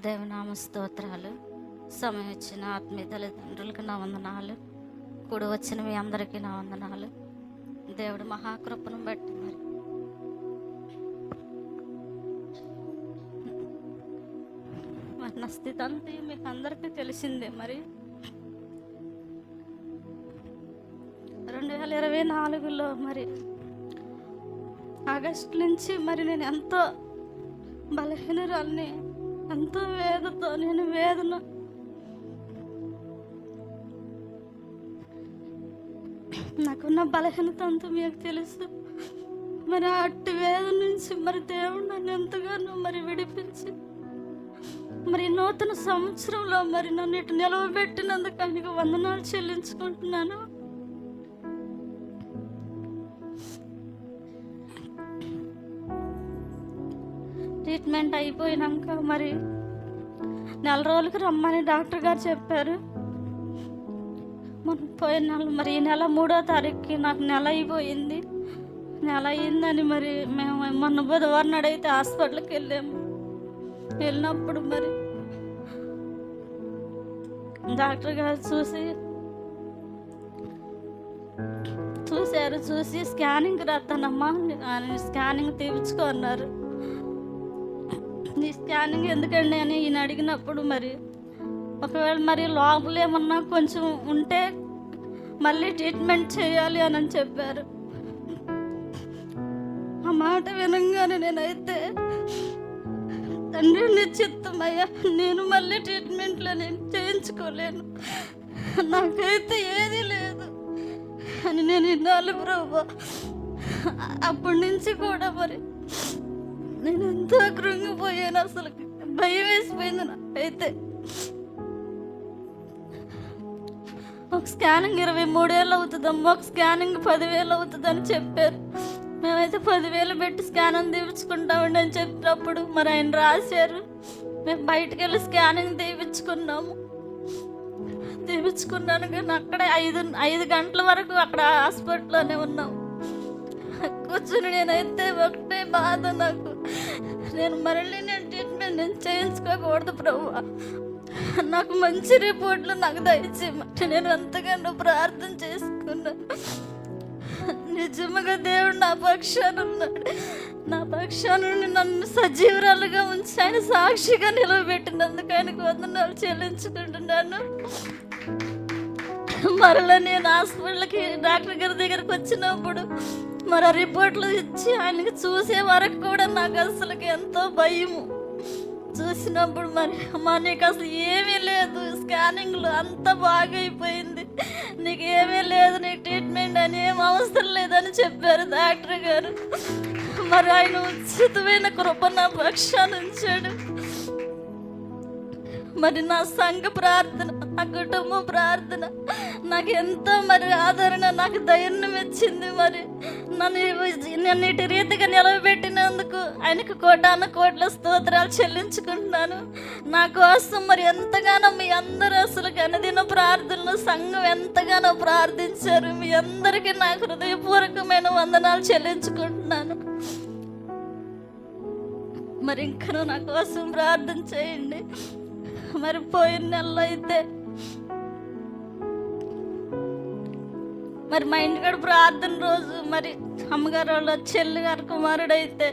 దేవనామ స్తోత్రాలు. సమయం వచ్చిన ఆత్మీయ తల్లిదండ్రులకు నా వందనాలు. కూడి వచ్చిన మీ అందరికీ నా వందనాలు. దేవుడు మహాకృపను బట్టి మరి. మరి నా స్థితి అంతా మీకు అందరికీ తెలిసిందే మరి. రెండు వేల ఇరవై నాలుగులో మరి ఆగస్ట్ నుంచి మరి నేను ఎంతో బలహీనరాల్ని ఎంతో వేదతో నేను వేదన. నాకున్న బలహీనత అంతా మీకు తెలుసు. మరి అట్టి వేద నుంచి మరి దేవుడు నన్ను ఎంతగానో మరి విడిపించి మరి నూతన సంవత్సరంలో మరి నన్ను ఇటు నిలవబెట్టినందుకు ఆయనకు వందనాలు చెల్లించుకుంటున్నాను. ట్రీట్మెంట్ అయిపోయినాక మరి నెల రోజులకి రమ్మని డాక్టర్ గారు చెప్పారు. మనం పోయిన నెల మరి ఈ నెల మూడో తారీఖుకి నాకు నెల అయిపోయింది. నెల అయిందని మరి మేము మొన్న బుధవారం నాడైతే హాస్పిటల్కి వెళ్ళాము. వెళ్ళినప్పుడు మరి డాక్టర్ గారు చూసి చూశారు చూసి స్కానింగ్ రాస్తానమ్మా స్కానింగ్ తీపించుకో ఈ స్కానింగ్ ఎందుకండి అని ఈయన అడిగినప్పుడు మరి ఒకవేళ మరి లోపల ఏమన్నా కొంచెం ఉంటే మళ్ళీ ట్రీట్మెంట్ చేయాలి అని అని చెప్పారు. ఆ మాట వినంగానే నేనైతే తండ్రి నిశ్చిత్తమయ్యా నేను మళ్ళీ ట్రీట్మెంట్లో నేను చేయించుకోలేను. నాకైతే ఏది లేదు. అని నేను ఇన్నాళ్ళు ప్రభు. అప్పటి నుంచి కూడా మరి అంతా కృంగిపోయాను అసలు. భయం వేసిపోయింది అయితే ఒక స్కానింగ్ ఇరవై మూడేళ్ళు అవుతుందమ్మా ఒక స్కానింగ్ పదివేలు అవుతుంది అని చెప్పారు. మేమైతే పదివేలు పెట్టి స్కానింగ్ తీయించుకుంటామండి అని చెప్పినప్పుడు మరి ఆయన రాశారు. మేము బయటకు వెళ్ళి స్కానింగ్ తీపించుకున్నాము తీపించుకున్నాను కానీ అక్కడే ఐదు ఐదు గంటల వరకు అక్కడ హాస్పిటల్లోనే ఉన్నాం. కూర్చుని నేనైతే ఒకటే బాధ నాకు. నేను మరలి నేను ట్రీట్మెంట్ నేను చేయించుకోకూడదు ప్రభు. నాకు మంచి రిపోర్ట్లు నాకు దయచేయమంటే నేను అంతగానో ప్రార్థన చేసుకున్నాను నిజముగా దేవుడు నా పక్షాన ఉన్నాడు. నా పక్షాన నుండి నన్ను సజీవరాలుగా ఉంచి ఆయన సాక్షిగా నిలవబెట్టినందుకు ఆయనకు వందనాలు చెల్లించుకుంటున్నాను. మరలా నేను హాస్పిటల్కి డాక్టర్ గారి దగ్గరకు వచ్చినప్పుడు మరి రిపోర్ట్లు ఇచ్చి ఆయనకి చూసే వరకు కూడా నాకు అసలుకి ఎంతో భయము. చూసినప్పుడు మరి అమ్మా నీకు అసలు ఏమీ లేదు. స్కానింగ్లో అంత బాగైపోయింది. నీకు ఏమీ లేదు నీకు ట్రీట్మెంట్ అని ఏం అవసరం లేదని చెప్పారు డాక్టర్ గారు. మరి ఆయన ఉచితమైన కృప నా పక్షాన్ని ఉంచాడు మరి నా సంఘ ప్రార్థన నా కుటుంబం ప్రార్థన. నాకు ఎంతో మరి ఆదరణ నాకు ధైర్యం ఇచ్చింది మరి. నన్ను నన్నిటి రీతిగా నిలవబెట్టినందుకు ఆయనకు కోటాను కోట్ల స్తోత్రాలు చెల్లించుకుంటున్నాను. నా కోసం మరి ఎంతగానో మీ అందరూ అసలు కనదిన ప్రార్థనలు సంఘం ఎంతగానో ప్రార్థించారు. మీ అందరికీ నా హృదయపూర్వకమైన వందనాలు చెల్లించుకుంటున్నాను. మరి ఇంకా నా కోసం ప్రార్థన చేయండి. మరి పోయిన నెలలో అయితే మరి మా ఇంటికాడ ప్రార్థన రోజు మరి అమ్మగారు వాళ్ళు చెల్లి గారు కుమారుడు అయితే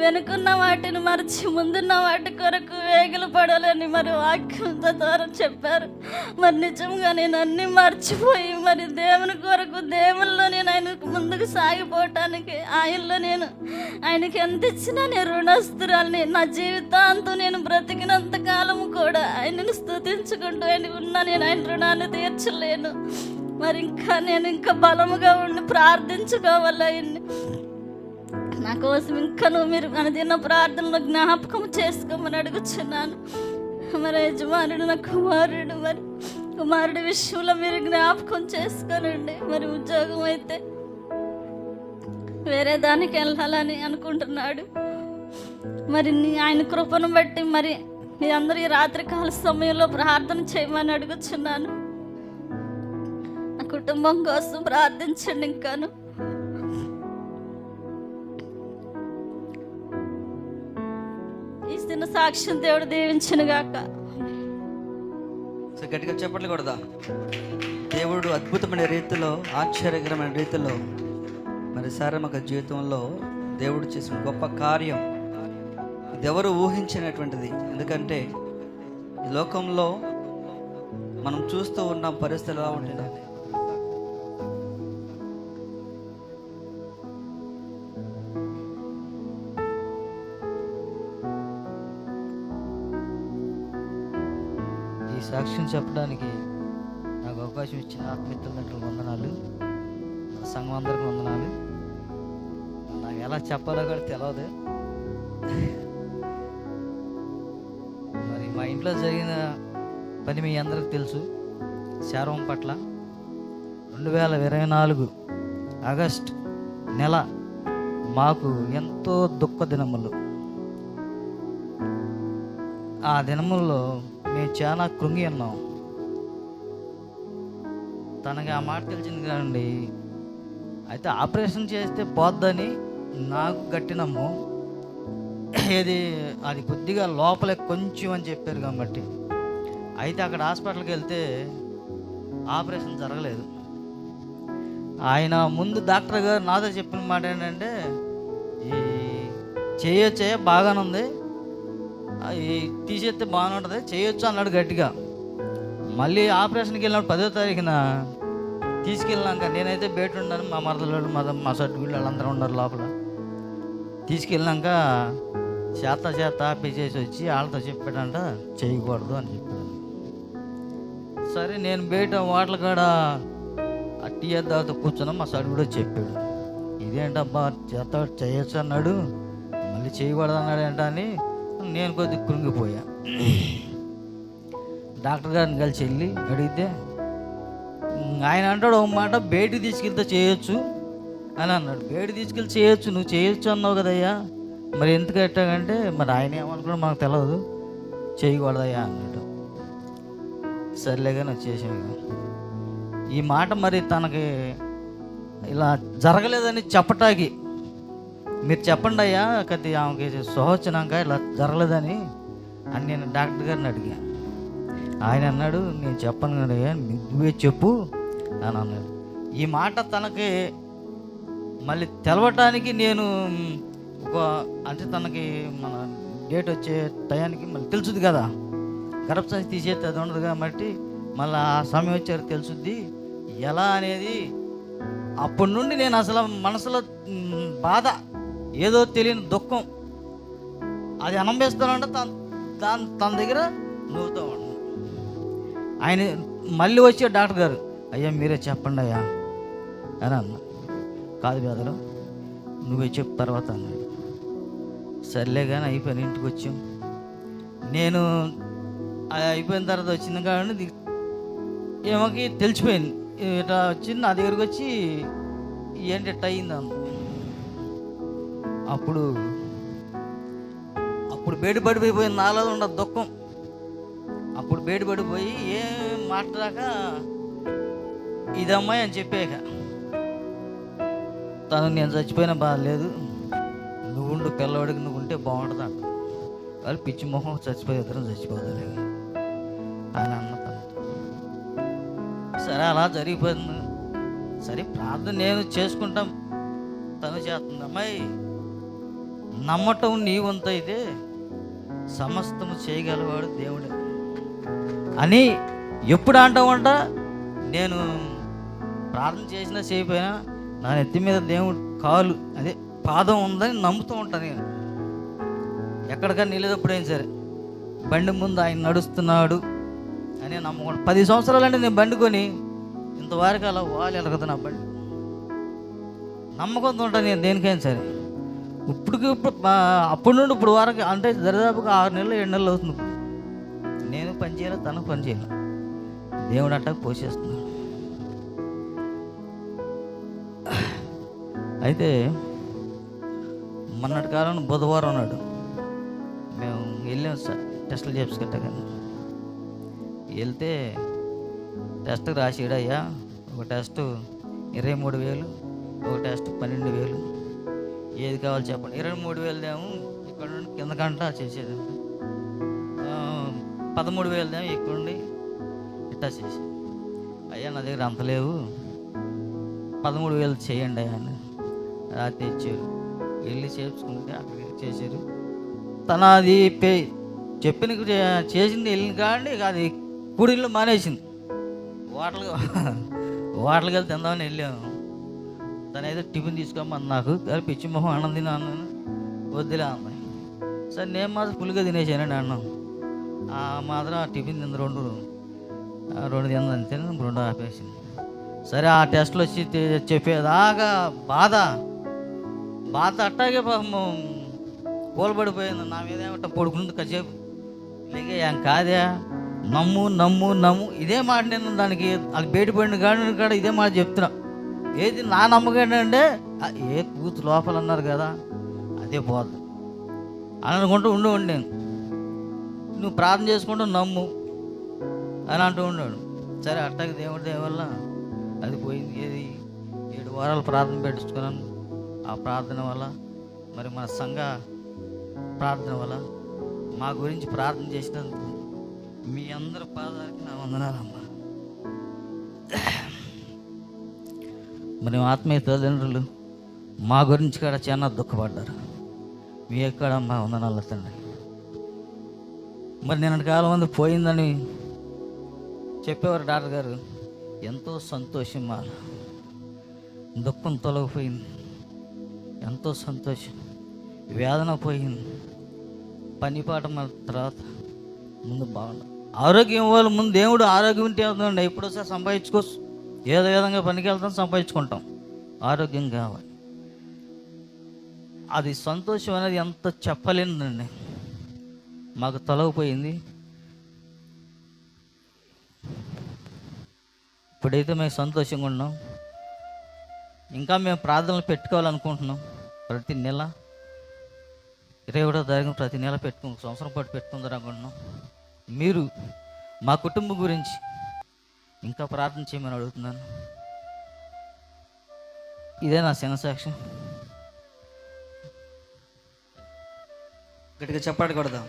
వెనుకున్న వాటిని మరచి ముందున్న వాటి కొరకు వేగులు పడాలని మరి వాక్యం ద్వారా చెప్పారు. మరి నిజంగా నేను అన్ని మర్చిపోయి మరి దేవుని కొరకు దేవుల్లో నేను ఆయన ముందుకు సాగిపోవటానికి ఆయనలో నేను ఆయనకి ఎంత ఇచ్చినా నేను రుణస్తురాలని నా జీవితాంతం నేను బ్రతికినంత కాలం కూడా ఆయనను స్థుతించుకుంటూ ఆయన ఉన్నా నేను ఆయన రుణాన్ని తీర్చలేను. మరి ఇంకా నేను ఇంకా బలముగా ఉండి ప్రార్థించుకోవాలి నా కోసం ఇంకా నువ్వు మీరు అనుదిన ప్రార్థనలో జ్ఞాపకం చేసుకోమని అడుగుచున్నాను. మరి యజమానుడు నా కుమారుడు మరి. కుమారుడి విషయంలో మీరు జ్ఞాపకం చేసుకోనండి. మరి ఉద్యోగం అయితే వేరే దానికి వెళ్ళాలని అనుకుంటున్నాడు. మరి నీ ఆయన కృపను బట్టి మరి మీ అందరి రాత్రికాల సమయంలో ప్రార్థన చేయమని అడుగుచున్నాను. కుటుంబం కోసం ప్రార్థించండి ఇంకాను. ఈ సాక్ష్యం దేవుడు దీవించను గాక. సో గట్టిగా చెప్పట్లు కూడదా? దేవుడు అద్భుతమైన రీతిలో ఆశ్చర్యకరమైన రీతిలో మరి సారమక జీవితంలో దేవుడు చేసిన గొప్ప కార్యం. ఇది ఎవరు ఊహించినటువంటిది. ఎందుకంటే ఈ లోకంలో మనం చూస్తూ ఉన్న పరిస్థితులు ఎలా ఉంటున్నాయి. ఈ సాక్ష్యం చెప్పడానికి నాకు అవకాశం ఇచ్చిన ఆత్మీయులకు వందనాలు. సంఘం అందరికి వందనాలు. నాకు ఎలా చెప్పాలో కూడా తెలియదు మరి మా ఇంట్లో జరిగిన పని మీ అందరికి తెలుసు. శారవం పట్ల రెండు వేల ఇరవై నాలుగు ఆగస్ట్ నెల మాకు ఎంతో దుఃఖ దినములు. ఆ దినముల్లో మేము చాలా కృంగి ఉన్నాం. తనకి ఆ మాట తెలిసింది కదండి. అయితే ఆపరేషన్ చేస్తే పోద్దని నాకు గట్టినమ్ము ఏది అది కొద్దిగా లోపలే కొంచెం అని చెప్పారు కాబట్టి. అయితే అక్కడ హాస్పిటల్కి వెళ్తే ఆపరేషన్ జరగలేదు. ఆయన ముందు డాక్టర్ గారు నాతో చెప్పిన మాట ఏంటంటే ఈ చేయొచ్చే బాగానే ఉంది తీసేస్తే బాగానే ఉంటుంది చేయొచ్చు అన్నాడు గట్టిగా. మళ్ళీ ఆపరేషన్కి వెళ్ళినప్పుడు పదో తారీఖున తీసుకెళ్ళినాక నేనైతే బయట ఉన్నాను మా మరదలు మా మా సర్టిఫికెట్లు వాళ్ళందరూ ఉన్నారు లోపల. తీసుకెళ్ళినాక చేత చేత ఆపేసేసి వచ్చి వాళ్ళతో చెప్పాడంట చేయకూడదు అని చెప్పాడు. సరే నేను బయట వాటల కాడ ఆ టీ దాతో కూర్చున్నా మా సర్టి కూడా చెప్పాడు. ఇదేంటబ్బా చేత చేయొచ్చు అన్నాడు మళ్ళీ చేయకూడదు అన్నాడు ఏంట అని నేను కొద్దిగా కృంగిపోయా. డాక్టర్ గారిని కలిసి వెళ్ళి అడిగితే ఆయన అంటాడు ఒక మాట బయటికి తీసుకెళ్తే చేయొచ్చు అని అన్నాడు. బయట తీసుకెళ్ళి చేయొచ్చు నువ్వు చేయొచ్చు అన్నావు కదయ్యా. మరి ఎందుకు ఎట్టాగంటే మరి ఆయన ఏమనుకున్నా మాకు తెలియదు చేయకూడదయ్యా అన్నాడు. సర్లేగా నువ్వు చేసావు ఈ మాట మరి తనకి ఇలా జరగలేదని చెప్పటానికి మీరు చెప్పండి అయ్యా కొద్ది ఆమెకి సోచనాక ఇలా జరగలేదని అని నేను డాక్టర్ గారిని అడిగా ఆయన అన్నాడు నేను చెప్పను అయ్యా నువ్వే చెప్పు అని అన్నాడు. ఈ మాట తనకి మళ్ళీ తెలవటానికి నేను ఒక అంటే తనకి మన డేట్ వచ్చే టయానికి మళ్ళీ తెలుసుది కదా. గర్భసంచి తీసేది అది ఉండదు కాబట్టి మళ్ళీ ఆ సమయం వచ్చారు తెలుసుద్ది. ఎలా అనేది అప్పటి నుండి నేను అసలు మనసులో బాధ ఏదో తెలియని దుఃఖం. అది అనంబేస్తానంటే తన దాని తన దగ్గర నవ్వుతూ ఉన్నాను ఆయన మళ్ళీ వచ్చే డాక్టర్ గారు అయ్యా మీరే చెప్పండి అయ్యా అని అన్న. కాదు బేదలు నువ్వే చెప్పు తర్వాత అన్నాడు. సర్లే కానీ అయిపోయిన ఇంటికి వచ్చాం. నేను అది అయిపోయిన తర్వాత వచ్చింది కాబట్టి ఏమోకి తెలిసిపోయింది. ఇట్లా వచ్చింది నా దగ్గరికి వచ్చి ఏంటి ఇట్ట అయింది అన్న. అప్పుడు అప్పుడు బేడి నాలో ఉన్న దుఃఖం. అప్పుడు బేడి ఏం మాట్లాడాక ఇదమ్మాయి అని చెప్పాక తను నేను చచ్చిపోయినా బాధ లేదు నువ్వు ఉండు పిల్లవాడికి నువ్వు ఉంటే బాగుంటుంది అంట వాళ్ళు పిచ్చి మొహం చచ్చిపోయి ఇద్దరం చచ్చిపోతుంది అని అన్న తను సరే అలా జరిగిపోయింది. సరే ప్రార్థన నేను చేసుకుంటాం. తను చేస్తుంది. అమ్మాయి నమ్మటం నీ వంత అయితే సమస్తము చేయగలవాడు దేవుడే. అని ఎప్పుడు అంటామంట నేను ప్రార్థన చేసినా చేయపోయినా నా నెత్తి మీద దేవుడు కాలు అదే పాదం ఉందని నమ్ముతూ ఉంటాను నేను. ఎక్కడికైనా నిలేదప్పుడైనా సరే బండి ముందు ఆయన నడుస్తున్నాడు అని నమ్మకం పది సంవత్సరాలంటే నేను బండి కొని ఇంతవరకు అలా వాళ్ళు ఎలగదు నా బండి. నమ్మకంతో ఉంటాను నేను దేనికైనా సరే. ఇప్పుడు అప్పటి నుండి ఇప్పుడు వరకు అంటే దరిదాపుగా ఆరు నెలలు ఏడు నెలలు అవుతుంది నేను పని చేయాలి తనకు పని చేయాలి? దేవుడు అట్ట పోషిస్తున్నాడు అయితే మొన్నటి కాలం బుధవారం నాడు మేము వెళ్ళాం సార్ టెస్టులు చేపించుకుంటాకని వెళ్తే టెస్ట్ రాసిడయ్యా ఒక టెస్ట్ ఇరవై మూడు వేలు ఒక టెస్ట్ పన్నెండు వేలు. ఏది కావాలి చెప్పండి. ఇరవై మూడు వేలు ఏమో ఇక్కడ నుండి కింద కంట చేసేది. పదమూడు వేలదేమో ఇక్కడ నుండి ఇట్టా చేసి అయ్యా నా దగ్గర అంత లేవు. పదమూడు వేలు చేయండి అయ్యా రాత్రి ఇచ్చారు. వెళ్ళి చేర్చుకుంటే అక్కడికి చేశారు. తన అది పే చెప్పిన చే- చేసింది వెళ్ళిన కాండి ఇక అది కూడిళ్ళు మానేసింది. హోటల్కి హోటల్కి వెళ్ళి తిందామని వెళ్ళాము. తను అయితే టిఫిన్ తీసుకోమని నాకు అది పిచ్చి మొహం అన్నం తిన అన్నాను వద్దులే అమ్మాయి. సరే నేను మాత్రం ఫుల్గా తినేసానండి అన్నం. ఆ మాత్రం ఆ టిఫిన్ తింది రెండు ఆ రెండు తింది అంతే రెండు ఆపేసింది. సరే ఆ టెస్ట్లు వచ్చి చెప్పేదాకా బాధ. బాధ అట్టాగే పాపం కోల్పడిపోయింది నా మీద ఏమంటే పడుకుంది కాసేపు. లేక ఏం కాదే. నమ్ము నమ్ము నమ్ము. ఇదే మాట నేను దానికి అది బయటపడిన కాడ ఇదే మాట చెప్తున్నా. ఏది నా నమ్మకం ఏంటంటే ఏ కూతు లోపల అన్నారు కదా అదే పోదు అని అనుకుంటూ ఉండేవాడు నేను. నువ్వు ప్రార్థన చేసుకుంటూ నమ్ము అని అంటూ ఉన్నాడు సరే అట్టకి దేవుడి దేవల్ల అది పోయింది. ఏది? ఏడు వారాలు ప్రార్థన పెట్టించుకున్నాను ఆ ప్రార్థన వల్ల మరి మన సంఘ ప్రార్థన వల్ల మా గురించి ప్రార్థన చేసినందుకు మీ అందరి పాదాలకి నా వందనాలమ్మా మరి ఆత్మీయ తల్లిదండ్రులు మా గురించి కూడా చాలా దుఃఖపడ్డారు. మీ ఎక్కడ మా వందనాలు తండ్రి. మరి నేను కాలం మంది పోయిందని చెప్పేవారు డాక్టర్ గారు. ఎంతో సంతోషం మా దుఃఖం తొలగిపోయింది. ఎంతో సంతోషం. వేదన పోయింది. పని పాట మన తర్వాత ముందు బాగుండదు ఆరోగ్యం ఇవ్వాలి ముందు దేవుడు ఆరోగ్యం ఉంటే అవుతుందండి ఎప్పుడోసారి సంపాదించుకోవచ్చు. ఏదో విధంగా పనికి వెళ్తాం సంపాదించుకుంటాం. ఆరోగ్యం కావాలి. అది సంతోషం అనేది ఎంత చెప్పలేనిదండి మాకు తొలగిపోయింది ఇప్పుడైతే మేము సంతోషంగా ఉన్నాం. ఇంకా మేము ప్రార్థనలు పెట్టుకోవాలనుకుంటున్నాం. ప్రతి నెల ఇరవై ఒకటో తారీఖు ప్రతి నెల పెట్టుకుని సంవత్సరం పాటు పెట్టుకుందాం అనుకుంటున్నాం. మీరు మా కుటుంబం గురించి ఇంకా ప్రార్థన చేయమని అడుగుతున్నాను. ఇదే నా చిన్న సాక్ష్యం గట్టిగా చెప్పాడు కొడదాం.